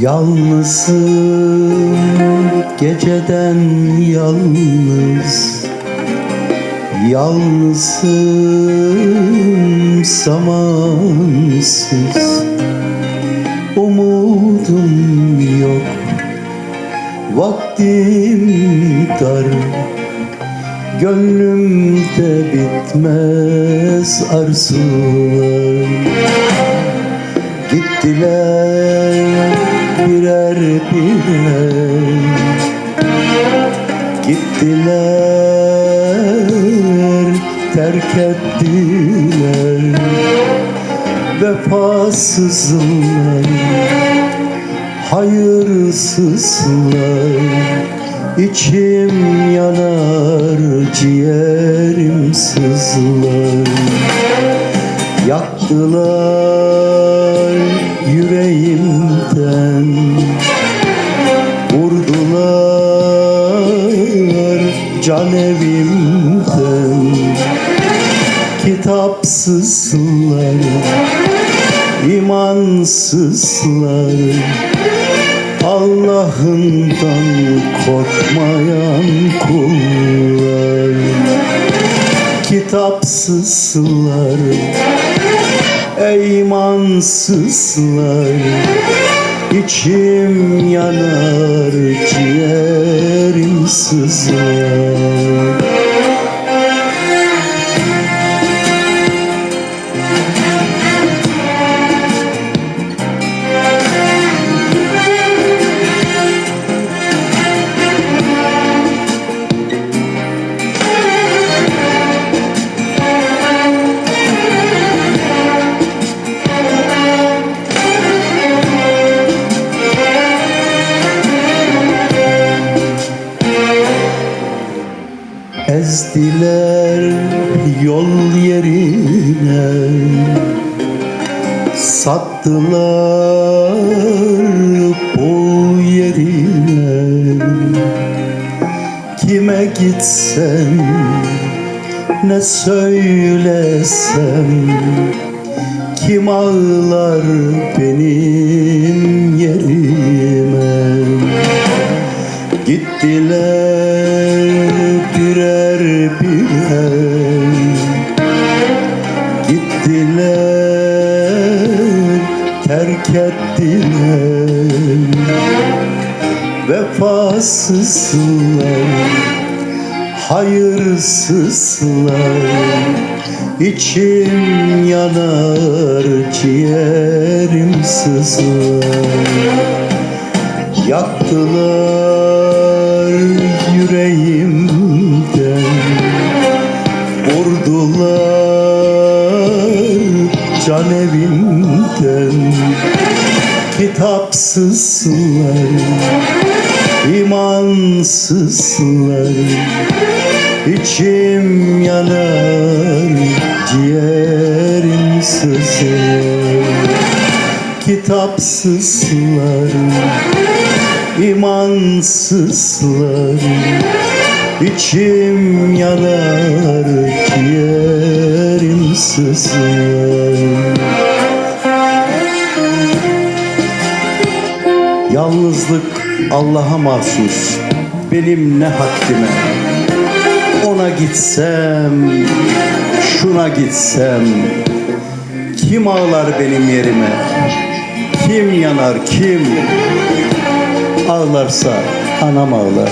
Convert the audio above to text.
Yalnızım geceden yalnız. Yalnızım zamansız. Umudum yok Vaktim dar. Gönlümde bitmez arzular. Gittiler birer birer Gittiler terk ettiler. Vefasızlar Hayırsızlar. İçim yanar ciğerim sızlar. Yaktılar Kitapsızlar imansızlar Allah'ından korkmayan kullar Kitapsızlar imansızlar İçim yanar ciğerim sızlar Ezdiler yol yerine. Sattılar bu yerine. Kime gitsem ne söylesem Kim ağlar benim yerime? Gittiler ettiler Vefasızlar Hayırsızlar. İçim yanar ciğerim sızlar. Yaktılar yüreğimden. Vurdular can evimden Kitapsızlar imansızlar İçim yanar ciğerim sızlar Kitapsızlar imansızlar İçim yanar ciğerim sızlar Allah'a mahsus. Benim ne haddime? Ona gitsem Şuna gitsem. Kim ağlar benim yerime? Kim yanar kim? Ağlarsa anam ağlar